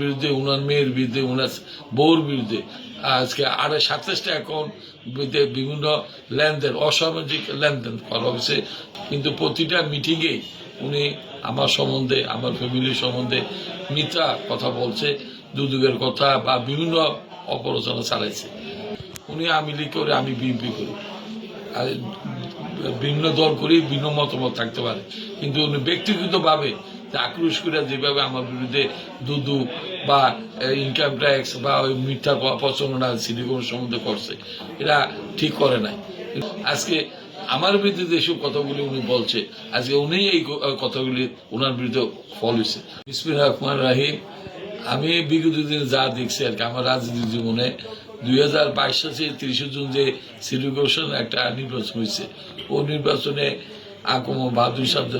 বিরুদ্ধে, উনার মেয়ের বিরুদ্ধে, উনার বউর বিরুদ্ধে। আজকে আড়াই সাতাশটা অ্যাকাউন্ট বিভিন্ন লেনদেন, অসামাজিক লেনদেন করা হয়েছে। কিন্তু প্রতিটা মিটিংয়ে উনি আমার সম্বন্ধে, আমার ফ্যামিলির সম্বন্ধে মিথ্যা কথা বলছে, দুদুগের কথা বা বিভিন্ন অপরচনা চালাইছে। উনি আমি লীগ করে, আমি বিএনপি করি। আর ভিন্ন দল করি, ভিন্ন মতামত থাকতে পারে। কিন্তু উনি ব্যক্তিগতভাবে আক্রোশ করে যেভাবে আমার বিরুদ্ধে দুদু বা ইনকাম ট্যাক্স বা ওই মিথ্যা প- প্রচারণা সিলিকন সম্বন্ধে করছে। এরা ঠিক করে নাই। আজকে আমার বিরুদ্ধে যেসব কথাগুলি উনি বলছে, আজকে উনি এই কথাগুলি ওনার বিরুদ্ধে ফল হয়েছে বিসমির রহমান রাহিম, আমি বিগত দিন যা দেখছি আর কি, আমার রাজনীতি জীবনে দুই হাজার বাইশ সালে তিরিশে জুন যে সিরিগোশন একটা নির্বাচন হয়েছে ও নির্বাচনে আকম বাহাদুর সাহেব যে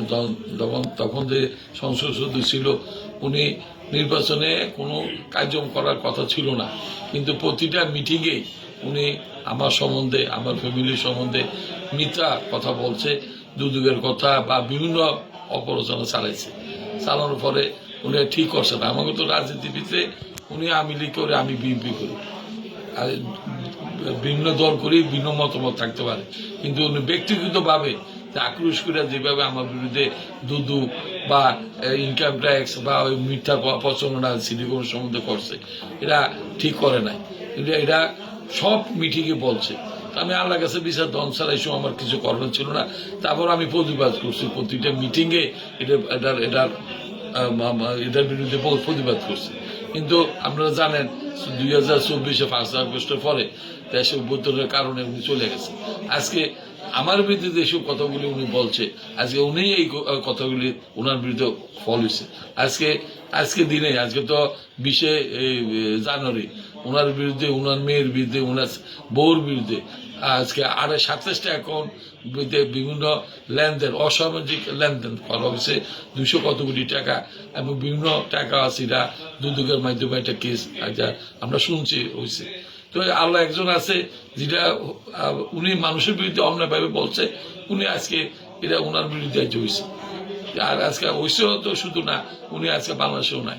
তখন- যে সংসদ সদস্য ছিল, উনি নির্বাচনে কোনো কার্যক্রম করার কথা ছিল না। কিন্তু প্রতিটা মিটিংয়ে উনি আমার সম্বন্ধে, আমার ফ্যামিলির সম্বন্ধে মিথ্যা কথা বলছে, দুদুগের কথা বা বিভিন্ন অপরচনা চালাইছে। চালানোর পরে উনি ঠিক করছে না। আমাকে তো রাজনীতিবিদে উনি আমি লীগ করে, আমি বিএনপি করি। আর ভিন্ন দল করি, ভিন্ন মতামত থাকতে পারে। কিন্তু উনি ব্যক্তিগতভাবে আক্রোশ করে যেভাবে আমার বিরুদ্ধে দুদু বা ইনকাম ট্যাক্স বা ওই মিথ্যা প- প্রচারণা সিলিকন সম্বন্ধে করছে। এরা ঠিক করে নাই। এটা এরা সব মিটিংয়ে বলছে। আমি আল্লাহ কাছে বিচার দন ছাড়া এসব আমার কিছু করার ছিল না। তারপর আমি প্রতিবাদ করছি। প্রতিটা মিটিংয়ে এটা এটার এটার এটার বিরুদ্ধে প্রতিবাদ করছে। কিন্তু আপনারা জানেন, দুই হাজার চব্বিশে পাঁচ আগস্টের পরে দেশে উদ্বোধনের কারণে উনি চলে গেছে আজকে আমার বিরুদ্ধে যেসব কথাগুলি উনি বলছে। আজকে উনি এই কথাগুলি ওনার বিরুদ্ধে ফল হয়েছে। আজকে আজকে দিনে, আজকে তো বিশে জানুয়ারি ওনার বিরুদ্ধে ওনার মেয়ের বিরুদ্ধে ওনার বউর বিরুদ্ধে, আজকে আড়াই, সাতাশটা অ্যাকাউন্ট বিভিন্ন লেনদেন, অসামাজিক লেনদেন করা হয়েছে। দুশো কত কোটি টাকা এবং বিভিন্ন টাকা আছে, এটা দুদকের মাধ্যমে একটা কেস আমরা শুনছি হয়েছে। তো আল্লাহ একজন আছে যেটা উনি মানুষের বিরুদ্ধে অন্যায়ভাবে বলছে, উনি আজকে এটা ওনার বিরুদ্ধে হয়েছে আর আজকে হয়েছেও তো শুধু না, উনি আজকে বাংলাদেশেও নাই।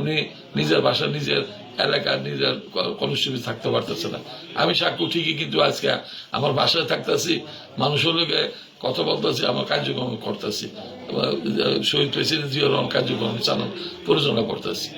উনি নিজের বাসা নিজের এলাকার নিজের কনস্টিটিউশন থাকতে পারতেছে না। আমি সাক্ষ্য ঠিকই কিন্তু আজকে আমার বাসায় থাকতেছি, মানুষের লোকে কথা বলতেছি, আমার কার্যক্রম করতেছি। শহীদ প্রেসিডেন্ট জিয়া রহমান কার্যক্রম চালন পরিচালনা করতেছি।